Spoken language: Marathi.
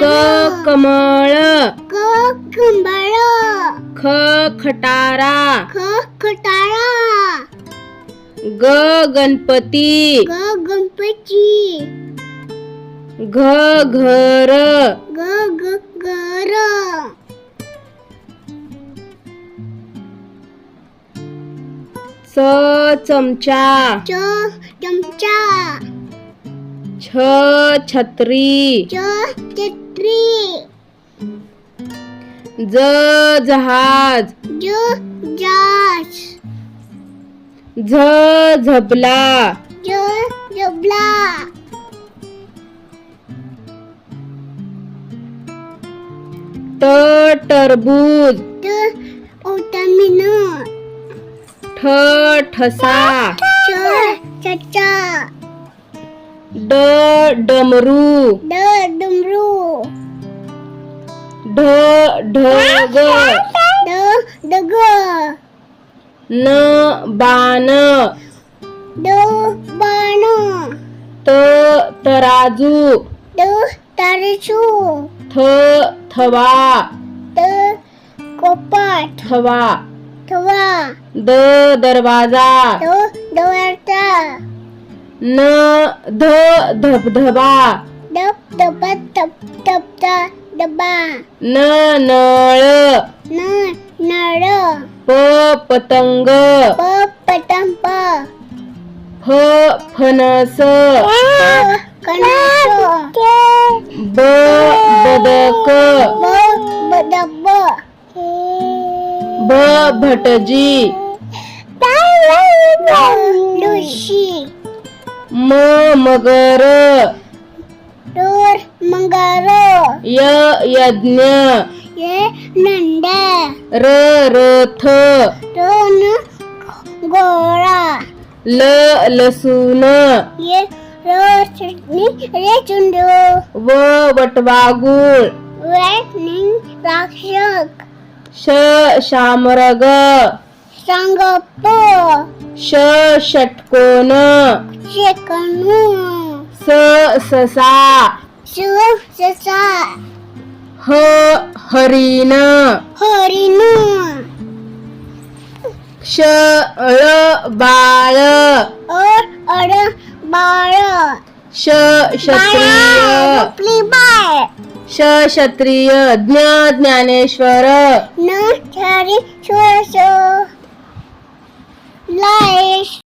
क कमळ क कुंभार ख खटारा ख खटाळा ग गणपती. ग गणपती. घ घर. ग च चमचा. च चमचा. छ छत्री. च छत्री. ज जहाज. ज जास झ झबला. ज जबला ट टरबूज. ट ठ ठसा. च चचा ड डमरू. ड डमरू ढ ढग. ड डग न बाण. ड बाण त तराजू. ड तारसू थ थवा. ट कोपाट. थवा. द दरवाजा. ड डवारता न ध धबधबा. डब डबा टप टपता डबा न नळ. न नळ. प पतंग. प पटंप फ फणस. कणस ब बदक. भटजी। म मगर। डोर य यज्ञ। ये नंदा र रथ। रोन गोळा ल लसूण ये रो रे चुंडू व वटवागुळ वॅटनिंग राक्षक श शामरग. संगप श षटकोन. शेकणू स ससा. सु ससा. ह हरिण. हरिणू. श ळ बाळ. और अड बाळ. श क्षत्रिय. बाळ. श क्षत्रिय ज्ञ ज्ञानेश्वर. न छारी छोरसो